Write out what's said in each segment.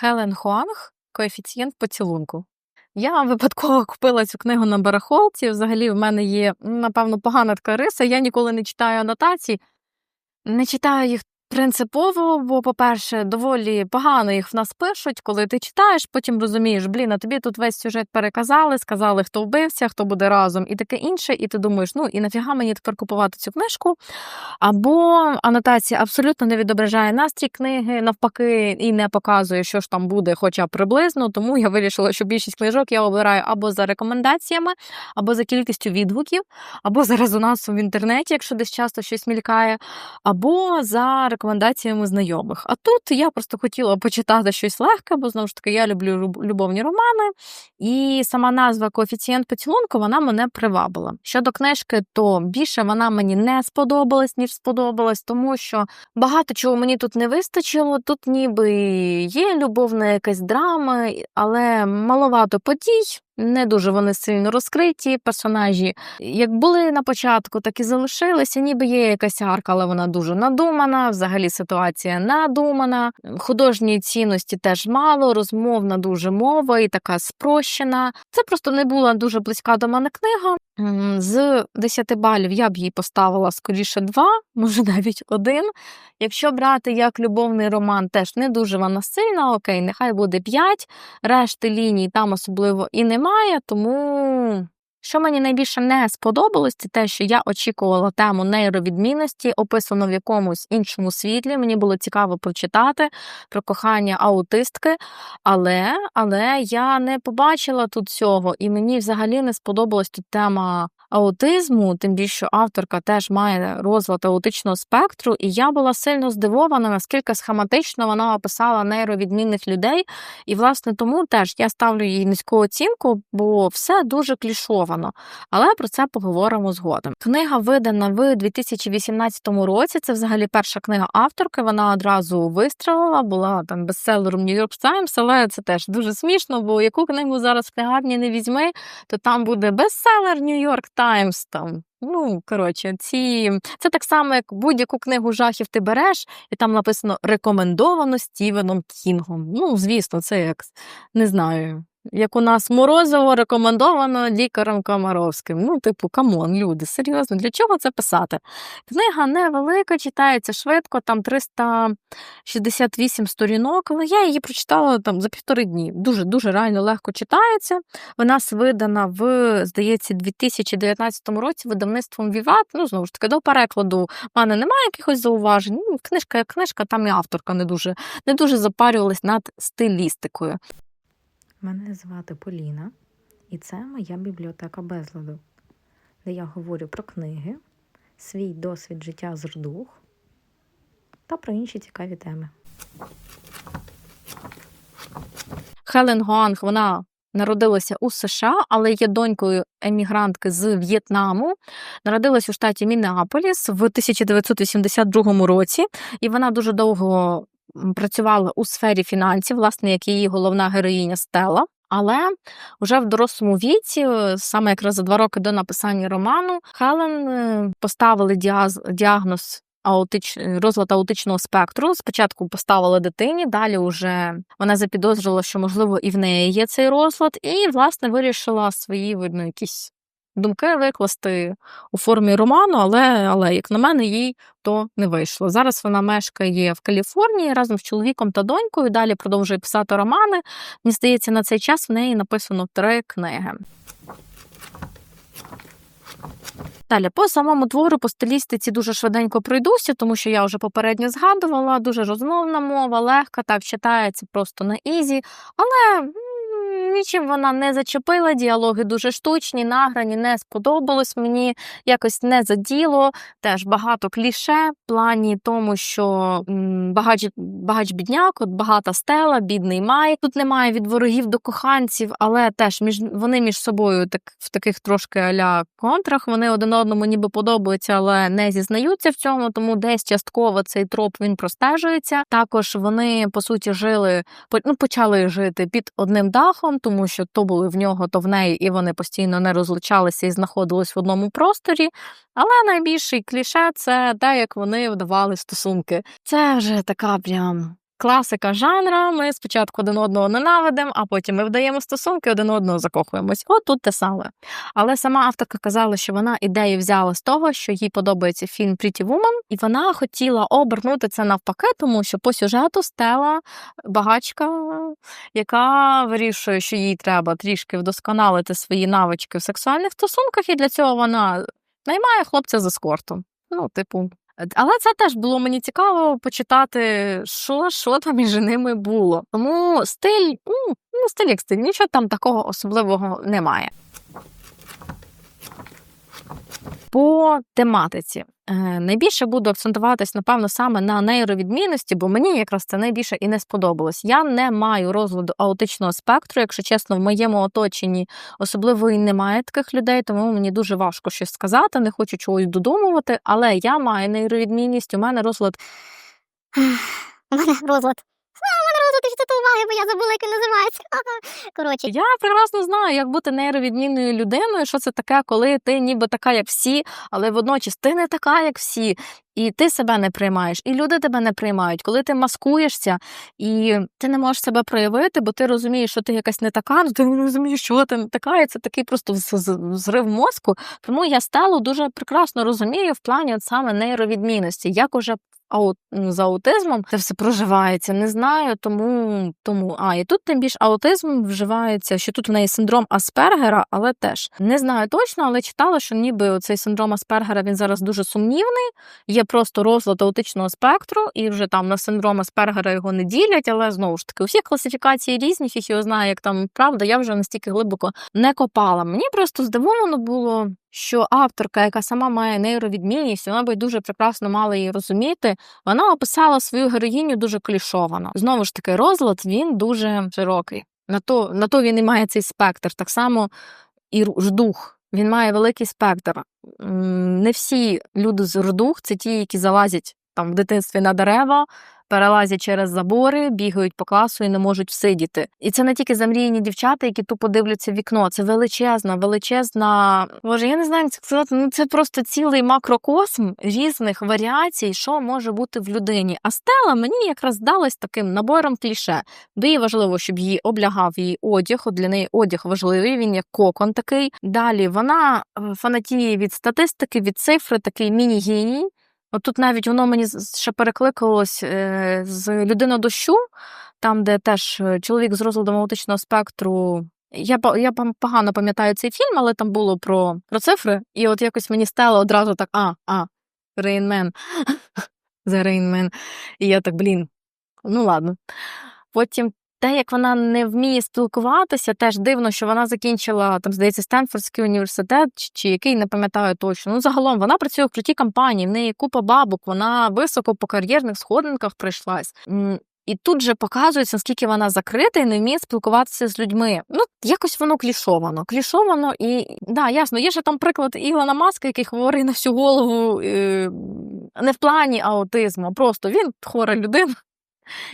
Хелен Хуанг Коефіцієнт поцілунку. Я випадково купила цю книгу на барахолці. Взагалі, в мене є, напевно, погана така риса. Я ніколи не читаю анотацій, не читаю їх принципово, бо, по-перше, доволі погано їх в нас пишуть. Коли ти читаєш, потім розумієш, блін, а тобі тут весь сюжет переказали, сказали, хто вбився, хто буде разом, і таке інше. І ти думаєш, ну і нафіга мені тепер купувати цю книжку? Або анотація абсолютно не відображає настрій книги, навпаки, і не показує, що ж там буде, хоча б приблизно. Тому я вирішила, що більшість книжок я обираю або за рекомендаціями, або за кількістю відгуків, або за резонансом в інтернеті, якщо десь часто щось мількає, або за рекомендаціями знайомих. А тут я просто хотіла почитати щось легке, бо знову ж таки я люблю люб- любовні романи, і сама назва коефіцієнт поцілунку вона мене привабила. Щодо книжки, то більше вона мені не сподобалась, ніж сподобалась, тому що багато чого мені тут не вистачило. Тут ніби є любовна якась драма, але маловато подій. Не дуже вони сильно розкриті. Персонажі як були на початку, так і залишилися. Ніби є якась арка, але вона дуже надумана. Взагалі ситуація надумана. Художньої цінності теж мало, розмовна дуже мова і така спрощена. Це просто не була дуже близька до мене книга. З 10 балів я б їй поставила скоріше 2, може навіть один. Якщо брати як любовний роман, теж не дуже вона сильна, окей, нехай буде 5. Решти ліній там особливо і немає, тому. Що мені найбільше не сподобалось, це те, що я очікувала тему нейровідмінності, описано в якомусь іншому світлі. Мені було цікаво прочитати про кохання аутистки, але, але я не побачила тут цього, і мені взагалі не сподобалась тут тема аутизму, тим більше що авторка теж має розлад аутичного спектру, і я була сильно здивована, наскільки схематично вона описала нейровідмінних людей. І, власне, тому теж я ставлю їй низьку оцінку, бо все дуже клішовано. Але про це поговоримо згодом. Книга видана в 2018 році. Це взагалі перша книга авторки. Вона одразу вистрелила, була там бестселером New York Times, але це теж дуже смішно, бо яку книгу зараз в книгарні не візьми, то там буде бестселер New York Times. Там. Ну, коротше, ці... це так само, як будь-яку книгу жахів ти береш, і там написано рекомендовано Стівеном Кінгом. Ну, звісно, це як не знаю. Як у нас Морозово рекомендовано лікарем Комаровським. Ну, типу, камон, люди, серйозно, для чого це писати? Книга невелика, читається швидко, там 368 сторінок, але я її прочитала там за півтори дні. Дуже-дуже реально легко читається. Вона видана в, здається, 2019 році видавництвом Віват. Ну, знову ж таки, до перекладу в мене немає якихось зауважень. Ну, книжка як книжка, там і авторка не дуже, не дуже запарювалась над стилістикою. Мене звати Поліна, і це моя бібліотека безладу, де я говорю про книги, свій досвід життя з рдух та про інші цікаві теми. Хелен Гуанг, вона народилася у США, але є донькою емігрантки з В'єтнаму. Народилась у штаті Міннеаполіс в 1982 році, і вона дуже довго працювала у сфері фінансів, власне, як її головна героїня Стела. Але вже в дорослому віці, е, саме якраз за два роки до написання роману, Хелен е, поставили діагноз аутич... розлад аутичного спектру. Спочатку поставили дитині, далі вже вона запідозрила, що можливо і в неї є цей розлад, і власне вирішила свої видно якісь думки викласти у формі роману, але, але як на мене, їй то не вийшло. Зараз вона мешкає в Каліфорнії разом з чоловіком та донькою. Далі продовжує писати романи. Мені здається, на цей час в неї написано три книги. Далі, по самому твору, по стилістиці дуже швиденько пройдуся, тому що я вже попередньо згадувала, дуже розмовна мова, легка, так читається просто на ізі, але нічим вона не зачепила, діалоги дуже штучні, награні, не сподобалось мені, якось не заділо. Теж багато кліше в плані тому, що багач, багач бідняк, от багата стела, бідний май. Тут немає від ворогів до коханців, але теж між вони між собою так в таких трошки аля контрах. Вони один одному ніби подобаються, але не зізнаються в цьому, тому десь частково цей троп він простежується. Також вони по суті жили, ну, почали жити під одним дахом, тому що то були в нього, то в неї, і вони постійно не розлучалися і знаходились в одному просторі. Але найбільший кліше це те, як вони вдавали стосунки. Це вже така прям класика жанра. Ми спочатку один одного ненавидимо, а потім ми вдаємо стосунки, один одного закохуємось. От тут те саме. Але сама авторка казала, що вона ідею взяла з того, що їй подобається фільм Pretty Woman, і вона хотіла обернути це навпаки, тому що по сюжету стела багачка, яка вирішує, що їй треба трішки вдосконалити свої навички в сексуальних стосунках, і для цього вона наймає хлопця з ескортом. Ну, типу. Але це теж було мені цікаво почитати, що, що там між ними було. Тому стиль, ну, стиль як стиль, нічого там такого особливого немає. По тематиці е, найбільше буду акцентуватись, напевно, саме на нейровідмінності, бо мені якраз це найбільше і не сподобалось. Я не маю розладу аутичного спектру, якщо чесно, в моєму оточенні особливо і немає таких людей, тому мені дуже важко щось сказати, не хочу чогось додумувати, але я маю нейровідмінність, у мене розлад. У мене розлад. А, у мене уваги, бо я забула, як він називається. Коротше, Я прекрасно знаю, як бути нейровідмінною людиною, що це таке, коли ти ніби така, як всі, але водночас ти не така, як всі, і ти себе не приймаєш, і люди тебе не приймають. Коли ти маскуєшся і ти не можеш себе проявити, бо ти розумієш, що ти якась не така, ну ти не розумієш, що ти не така, і це такий просто зрив мозку. Тому я стелу дуже прекрасно розумію в плані от саме нейровідмінності, як уже аут, з аутизмом це все проживається. Не знаю, тому тому. А і тут тим більш аутизм вживається, що тут в неї синдром Аспергера, але теж не знаю точно, але читала, що ніби цей синдром Аспергера він зараз дуже сумнівний. Є просто розлад аутичного спектру, і вже там на синдром Аспергера його не ділять. Але знову ж таки, у всіх класифікації різні, фіг його знає, як там правда, я вже настільки глибоко не копала. Мені просто здивовано було. Що авторка, яка сама має нейровідмінність, вона би дуже прекрасно мала її розуміти. Вона описала свою героїню дуже клішовано. Знову ж таки, розлад він дуже широкий. На то, на то він і має цей спектр. Так само і ждух. Він має великий спектр. Не всі люди з рдух це ті, які залазять там в дитинстві на дерева, перелазять через забори, бігають по класу і не можуть всидіти. І це не тільки замріяні дівчата, які тупо дивляться вікно. Це величезна, величезна. Боже, я не знаю, як це сказати. Ну це просто цілий макрокосм різних варіацій, що може бути в людині. А стела мені якраз здалась таким набором кліше. Бо їй важливо, щоб її облягав її одяг. От для неї одяг важливий, він як кокон такий. Далі вона е, фанатіє від статистики, від цифри, такий міні-геній. От тут навіть воно мені ще перекликалось е, з людина дощу, там, де теж е, чоловік з розладом аутичного спектру. Я, я погано пам'ятаю цей фільм, але там було про, про цифри, і от якось мені стало одразу так: а, а, Man. The Rain Man. І я так, блін, ну ладно. Потім те, як вона не вміє спілкуватися, теж дивно, що вона закінчила там, здається, Стенфордський університет, чи, який не пам'ятаю точно. Ну, загалом вона працює в крутій компанії, в неї купа бабок, вона високо по кар'єрних сходинках прийшлась. І тут же показується, наскільки вона закрита і не вміє спілкуватися з людьми. Ну, якось воно клішовано. Клішовано і да, ясно, є ще там приклад Ілона Маска, який хворий на всю голову е, не в плані аутизму, а просто він хвора людина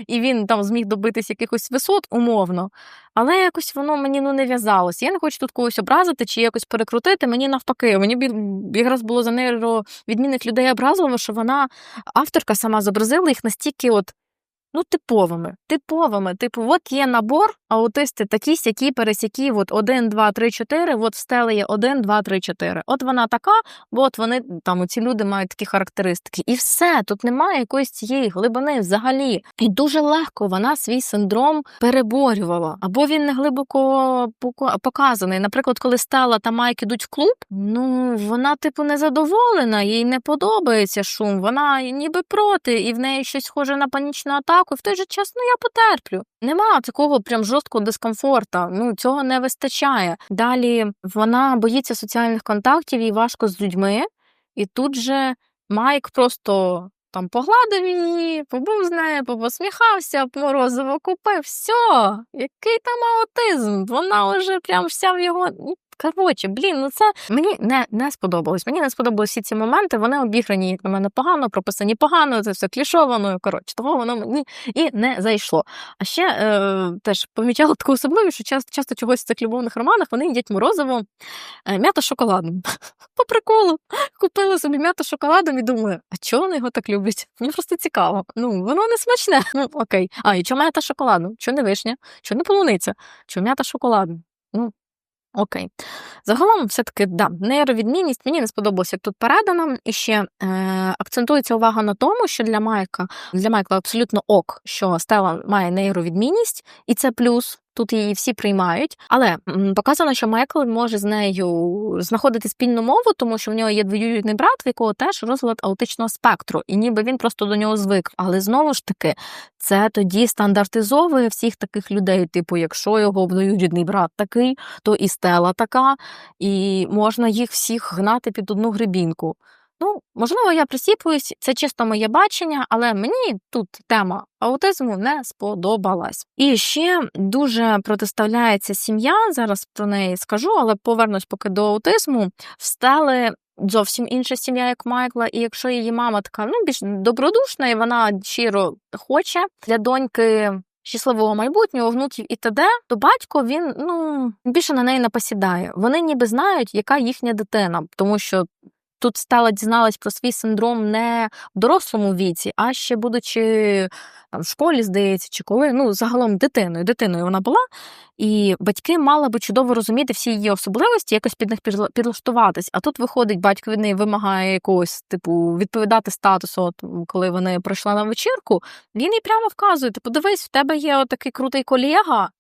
і він там зміг добитись якихось висот умовно, але якось воно мені ну не в'язалося. Я не хочу тут когось образити чи якось перекрутити. Мені навпаки, мені якраз було за нейровідмінних людей образливо, що вона авторка сама зобразила їх настільки от. Ну, типовими, типовими. Типу, от є набор, аутисти такі сякі, пересякі, от 1, 2, 3, 4, от в стелі є 1, 2, 3, 4. От вона така, бо от вони там ці люди мають такі характеристики. І все, тут немає якоїсь цієї глибини взагалі. І дуже легко вона свій синдром переборювала. Або він не глибоко показаний. Наприклад, коли Стелла та Майк ідуть в клуб, ну вона, типу, незадоволена, їй не подобається шум. Вона ніби проти, і в неї щось схоже на панічну атаку. В той же час, ну я потерплю. Нема такого прям жорсткого дискомфорта. Ну цього не вистачає. Далі вона боїться соціальних контактів, їй важко з людьми. І тут же Майк просто там погладив її, побув з нею, посміхався, морозиво купив. Все, який там аутизм? Вона вже прям вся в його. Коротше, блін, ну це мені не, не сподобалось. Мені не сподобались всі ці моменти. Вони обіграні, як на мене, погано, прописані погано, це все клішовано. Коротше, того воно мені і не зайшло. А ще е, теж помічала таку особливість, що часто, часто чогось в цих любовних романах вони їдять морозиво е, м'ята шоколадом. По приколу. Купила собі м'ята шоколадом і думаю, а чого вони його так люблять? Мені просто цікаво. Ну, воно не смачне. Ну, окей. А, і чому м'ята шоколадом? Чого не вишня? Чого не полуниця? Чому м'ята шоколадом? Ну, Окей. Загалом, все-таки, да, нейровідмінність мені не сподобалося, тут передано. І ще е, акцентується увага на тому, що для Майка для Майкла абсолютно ок, що Стела має нейровідмінність, і це плюс. Тут її всі приймають, але показано, що Майкл може з нею знаходити спільну мову, тому що в нього є двоюрідний брат, в якого теж розлад аутичного спектру, і ніби він просто до нього звик. Але знову ж таки, це тоді стандартизовує всіх таких людей. Типу, якщо його двоюрідний брат такий, то і стела така, і можна їх всіх гнати під одну грибінку. Ну, можливо, я присіпуюсь, це чисто моє бачення, але мені тут тема аутизму не сподобалась. І ще дуже протиставляється сім'я. Зараз про неї скажу, але повернусь поки до аутизму. Встали зовсім інша сім'я, як Майкла. І якщо її мама така ну більш добродушна, і вона щиро хоче для доньки. Щасливого майбутнього, внуків і т.д., то батько він ну більше на неї не посідає. Вони ніби знають, яка їхня дитина, тому що тут стала дізналась про свій синдром не в дорослому віці, а ще будучи там, в школі, здається, чи коли ну загалом дитиною. Дитиною вона була, і батьки мали би чудово розуміти всі її особливості, якось під них підла- підлаштуватись. А тут виходить, батько від вимагає якогось типу відповідати статусу. От коли вони прийшла на вечірку, він їй прямо вказує: типу, дивись, в тебе є отакий крутий колега,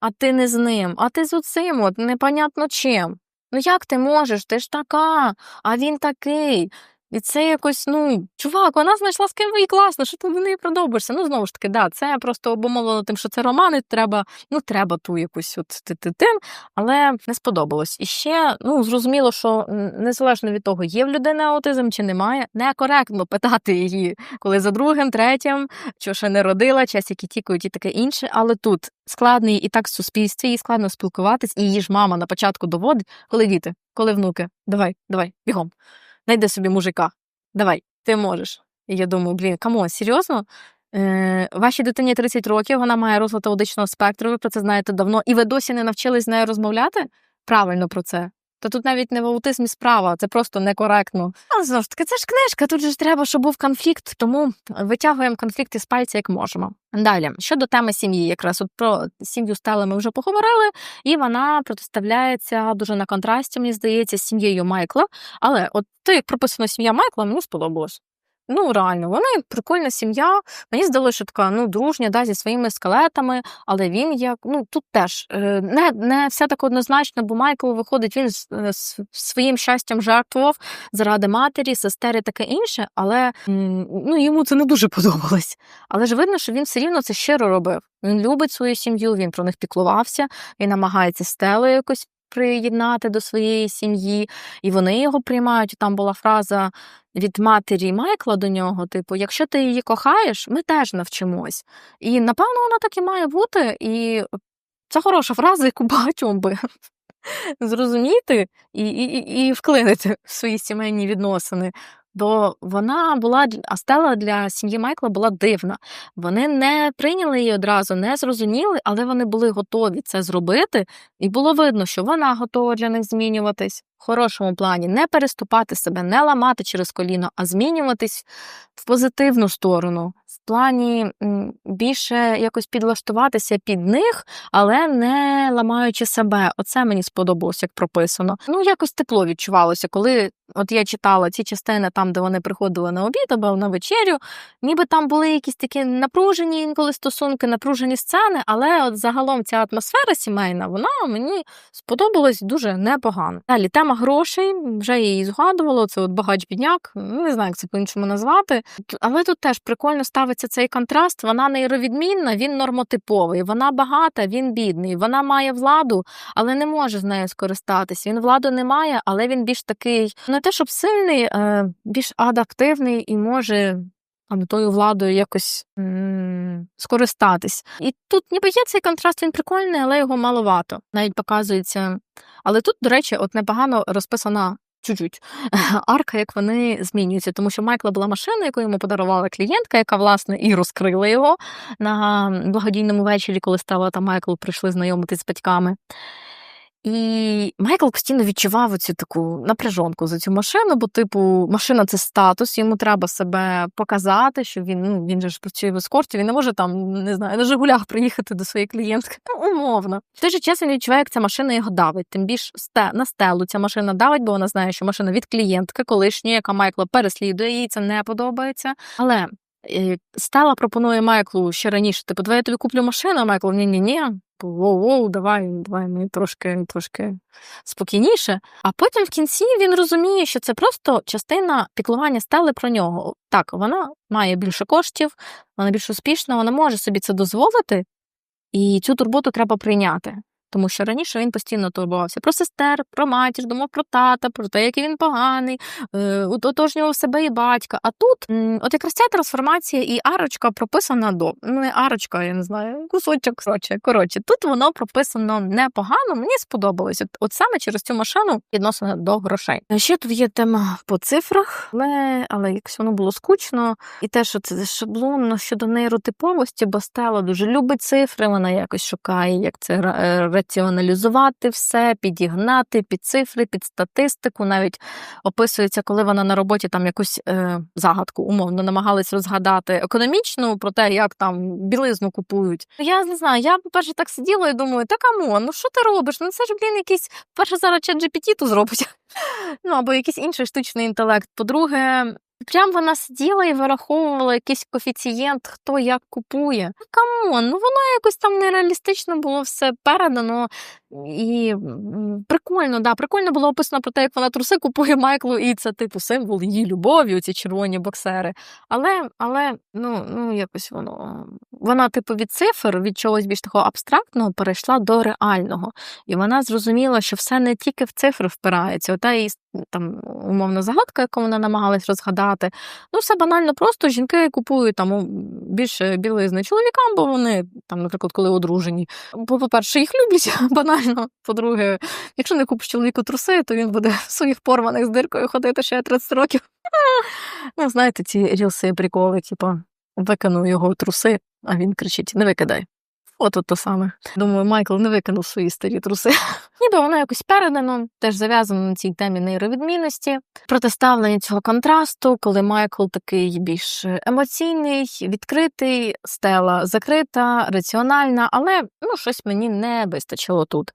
а ти не з ним, а ти з оцим, от непонятно чим. Ну як ти можеш? Ти ж така, а він такий. І це якось, ну, чувак, вона знайшла з ким їй класно, що ти до неї продовбишся. Ну, знову ж таки, да, це просто обумовлено тим, що це романи, треба, ну, треба ту якусь от ти ти тим, але не сподобалось. І ще, ну, зрозуміло, що незалежно від того, є в людини аутизм чи немає, некоректно питати її, коли за другим, третім, що ще не родила, час, які тікають і таке інше. Але тут складний і так в суспільстві, їй складно спілкуватись, і її ж мама на початку доводить, коли діти, коли внуки, давай, давай, бігом. Найди собі мужика. Давай, ти можеш. І я думаю, блін, камон, серйозно? Е, вашій дитині 30 років, вона має розлад аудичного спектру, ви про це знаєте давно, і ви досі не навчились з нею розмовляти правильно про це. То тут навіть не в аутизмі справа, це просто некоректно. Але знову ж таки, це ж книжка, тут же ж треба, щоб був конфлікт, тому витягуємо конфлікти з пальця як можемо. Далі, щодо теми сім'ї, якраз от про сім'ю стали ми вже поговорили, і вона протиставляється дуже на контрасті, мені здається, з сім'єю Майкла. Але от те, як прописано сім'я Майкла, мені сподобалось. Ну, реально, вони прикольна сім'я. Мені здалося, що така ну, дружня, да, зі своїми скелетами, але він як ну тут теж е, не, не все так однозначно, бо Майкл виходить, він з- е, з- своїм щастям жертвував заради матері, сестери, таке інше, але ну, йому це не дуже подобалось. Але ж видно, що він все рівно це щиро робив. Він любить свою сім'ю, він про них піклувався, він намагається стелу якось приєднати до своєї сім'ї, і вони його приймають. Там була фраза від матері Майкла до нього: типу, якщо ти її кохаєш, ми теж навчимось. І напевно вона так і має бути. І це хороша фраза, яку багатьом би зрозуміти і, і, і- і вклинити в свої сімейні відносини. Бо вона була а стела для сім'ї Майкла була дивна. Вони не прийняли її одразу, не зрозуміли, але вони були готові це зробити, і було видно, що вона готова для них змінюватись в хорошому плані, не переступати себе, не ламати через коліно, а змінюватись в позитивну сторону, в плані більше якось підлаштуватися під них, але не ламаючи себе. Оце мені сподобалось, як прописано. Ну, якось тепло відчувалося, коли от я читала ці частини там, де вони приходили на обід або на вечерю, ніби там були якісь такі напружені інколи стосунки, напружені сцени, але от загалом ця атмосфера сімейна, вона мені сподобалась дуже непогано. Далі тема грошей, вже її згадувала, це от багач бідняк, не знаю, як це по-іншому назвати. Але тут теж прикольно ставиться цей контраст. Вона нейровідмінна, він нормотиповий, вона багата, він бідний, вона має владу, але не може з нею скористатись. Він владу не має, але він більш такий, не те, щоб сильний, е, більш адаптивний і може але тою владою якось м- скористатись. І тут ніби є цей контраст, він прикольний, але його маловато. Навіть показується. Але тут, до речі, от непогано розписана. Чуть-чуть арка, як вони змінюються, тому що Майкла була машина, яку йому подарувала клієнтка, яка власне і розкрила його на благодійному вечорі, коли стала та Майкл прийшли знайомитись з батьками. І Майкл постійно відчував оцю таку напряжонку за цю машину, бо, типу, машина це статус, йому треба себе показати, що він ну, він же ж працює в ескорті, він не може там, не знаю, на Жигулях приїхати до своєї клієнтки. Ну, умовно. В той же час він відчуває, як ця машина його давить. Тим більш на стелу ця машина давить, бо вона знає, що машина від клієнтки, колишньої, яка Майкла переслідує, їй це не подобається. Але е, Стела пропонує Майклу ще раніше, типу, давай я тобі куплю машину, а Майкл, ні-ні-ні, воу-воу, давай, давай ми трошки, трошки спокійніше. А потім в кінці він розуміє, що це просто частина піклування стали про нього. Так, вона має більше коштів, вона більш успішна, вона може собі це дозволити, і цю турботу треба прийняти. Тому що раніше він постійно турбувався про сестер, про матір, думав про тата, про те, який він поганий, е, ототожнював себе і батька. А тут, от якраз ця трансформація і арочка прописана до ну не арочка, я не знаю, кусочок коротше. Коротше, тут воно прописано непогано. Мені сподобалось. От, саме через цю машину відносно до грошей. Ще тут є тема по цифрах, але, але якось воно було скучно. І те, що це шаблонно щодо нейротиповості, бо Стелла дуже любить цифри, вона якось шукає, як це е, раціоналізувати все, підігнати під цифри, під статистику. Навіть описується, коли вона на роботі там якусь е, загадку умовно намагалась розгадати економічну про те, як там білизну купують. Я не знаю, я по-перше так сиділа і думаю, та камон, ну що ти робиш? Ну це ж блін якийсь перше зараз чат GPT тут зробить. Ну або якийсь інший штучний інтелект. По-друге, прям вона сиділа і вираховувала якийсь коефіцієнт, хто як купує. Ну, камон, ну воно якось там нереалістично було все передано. І прикольно, да, прикольно було описано про те, як вона труси купує Майклу, і це типу символ її любові, ці червоні боксери. Але, але ну, ну якось воно. Вона, типу, від цифр, від чогось більш такого абстрактного перейшла до реального. І вона зрозуміла, що все не тільки в цифри впирається. Ота її там умовна загадка, яку вона намагалась розгадати. Ну, все банально просто жінки купують там більше білизни чоловікам, бо вони там, наприклад, коли одружені. Бо, по-перше, їх люблять банально. По-друге, якщо не купиш чоловіку труси, то він буде в своїх порваних з диркою ходити ще 30 років. Ну, знаєте, ці рілси приколи, типу, викину його труси, а він кричить: не викидай. От то саме. Думаю, Майкл не викинув свої старі труси. Ніби воно якось передано, теж зав'язано на цій темі нейровідмінності, протиставлення цього контрасту, коли Майкл такий більш емоційний, відкритий, стела закрита, раціональна, але ну, щось мені не вистачило тут.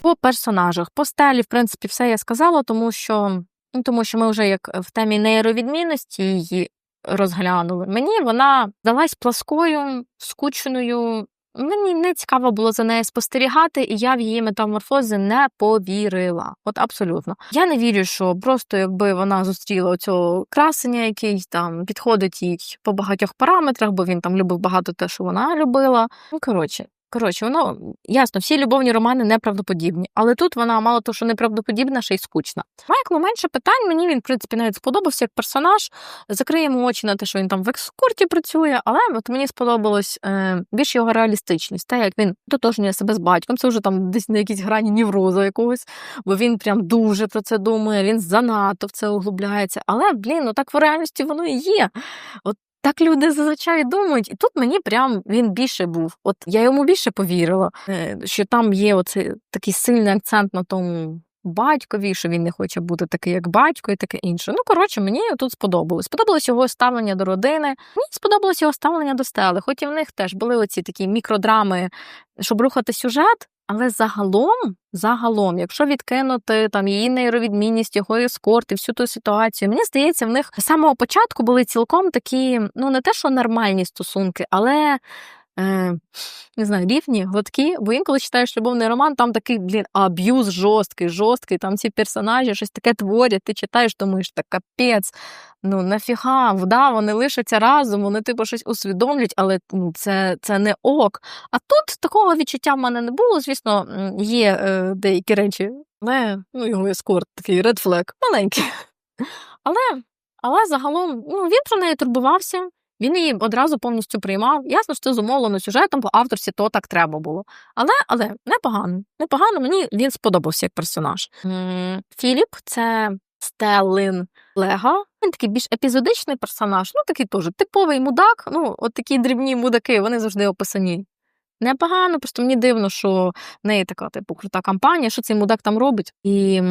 По персонажах, по стелі, в принципі, все я сказала, тому що, ну, тому що ми вже як в темі нейровідмінності її розглянули. Мені вона здалась пласкою, скучною. Мені не цікаво було за нею спостерігати, і я в її метаморфози не повірила. От абсолютно. Я не вірю, що просто якби вона зустріла цього красення, який там підходить їй по багатьох параметрах, бо він там любив багато те, що вона любила. Ну коротше. Коротше, воно ясно, всі любовні романи неправдоподібні, але тут вона мало того, що неправдоподібна, ще й скучна. Майклу менше питань. Мені він, в принципі, навіть сподобався як персонаж. Закриємо очі на те, що він там в екскорті працює, але от мені сподобалось е, більш його реалістичність, те, як він дотожнює себе з батьком. Це вже там десь на якійсь грані неврозу якогось, бо він прям дуже про це думає, він занадто в це углубляється. Але, блін, ну так в реальності воно і є. От так люди зазвичай думають, і тут мені прям він більше був. От я йому більше повірила, е, що там є оцей такий сильний акцент на тому батькові, що він не хоче бути такий, як батько, і таке інше. Ну, коротше, мені тут сподобалось. Сподобалось його ставлення до родини. Мені сподобалось його ставлення до стели. Хоч і в них теж були оці такі мікродрами, щоб рухати сюжет. Але загалом, загалом, якщо відкинути там її нейровідмінність, його ескорт і всю ту ситуацію, мені здається, в них з самого початку були цілком такі, ну не те, що нормальні стосунки, але е, не знаю, рівні, гладкі. Бо інколи читаєш любовний роман, там такий блін, аб'юз жорсткий, жорсткий, там ці персонажі щось таке творять, ти читаєш, думаєш, та капець. Ну нафіга, да, вони лишаться разом, вони типу щось усвідомлюють, але ну, це, це не ок. А тут такого відчуття в мене не було. Звісно, є е, деякі речі, але ну, його ескорт такий flag, маленький. Але, Але загалом ну, він про неї турбувався, він її одразу повністю приймав. Ясно, що це зумовлено сюжетом, бо авторці то так треба було. Але, але непогано. Непогано, мені він сподобався як персонаж. Філіп це Стеллин Лега. Він такий більш епізодичний персонаж, ну такий теж типовий мудак. Ну, от такі дрібні мудаки, вони завжди описані. Непогано, просто мені дивно, що в неї така, типу, крута кампанія, що цей мудак там робить. І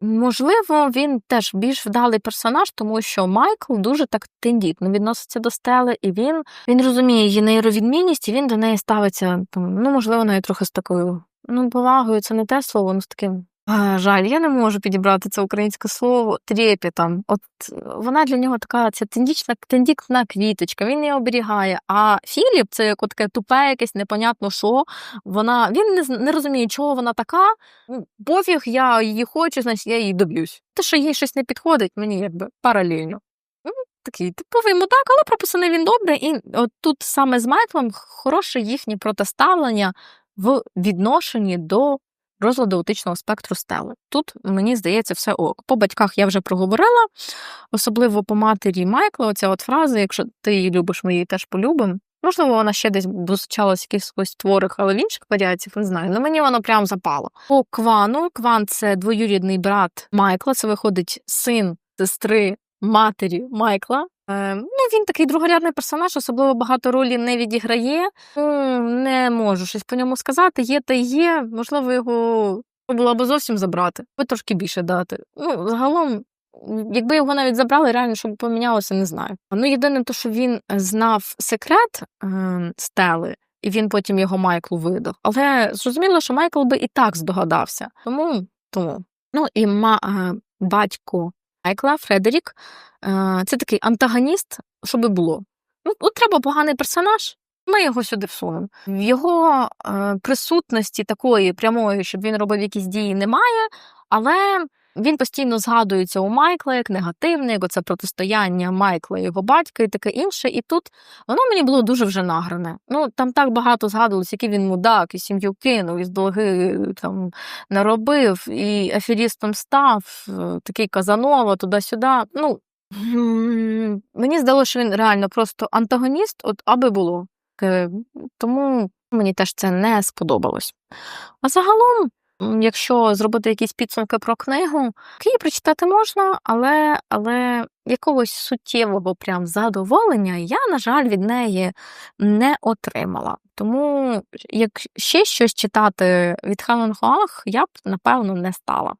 можливо, він теж більш вдалий персонаж, тому що Майкл дуже так тендітно відноситься до стели, і він, він розуміє її нейровідмінність, і він до неї ставиться, там, ну, можливо, навіть трохи з такою. Ну, повагою, це не те слово, ну з таким. Жаль, я не можу підібрати це українське слово трепетом. От е, вона для нього така ця тендічна, тендітна квіточка, він її оберігає. А Філіп це як таке тупе, якесь непонятно що. Вона він не, не розуміє, чого вона така. Пофіг, я її хочу, значить я її доб'юсь. Те, що їй щось не підходить, мені якби паралельно. Ну, Такий типовий мудак, але прописаний він добре. І от тут саме з Майклом хороше їхнє протиставлення в відношенні до розладу аутичного спектру стели. Тут, мені здається, все ок. По батьках я вже проговорила, особливо по матері Майкла, оця от фраза, якщо ти її любиш, ми її теж полюбимо. Можливо, вона ще десь зустрічалась в якихось творах, але в інших варіаціях не знаю. Ну мені воно прям запало. По Квану, Кван це двоюрідний брат Майкла. Це виходить син сестри матері Майкла. Е, ну, він такий другорядний персонаж, особливо багато ролі не відіграє. Ну, не можу щось по ньому сказати. Є та є. Можливо, його було б зовсім забрати, або трошки більше дати. Ну, загалом, якби його навіть забрали, реально, щоб помінялося, не знаю. Ну, єдине, то, що він знав секрет е, стели, і він потім його Майклу видав. Але зрозуміло, що Майкл би і так здогадався. Тому, тому. Ну і ма, е, батько Майкла Фредерік е, це такий антагоніст, що би було. Ну, от треба поганий персонаж. Ми його сюди всунемо. В його е, присутності такої прямої, щоб він робив якісь дії, немає, але він постійно згадується у Майкла як негативний, як оце протистояння Майкла і його батька і таке інше. І тут воно мені було дуже вже награне. Ну там так багато згадувалось, який він мудак, і сім'ю кинув, і з долги там наробив, і аферістом став, е, такий Казанова, туди-сюди. Ну мені здалося, що він реально просто антагоніст, от аби було. Е, Тому мені теж це не сподобалось. А загалом, якщо зробити якісь підсумки про книгу, її прочитати можна, але, але якогось суттєвого прям задоволення я, на жаль, від неї не отримала. Тому, як ще щось читати від Хелен Хуах, я б напевно не стала.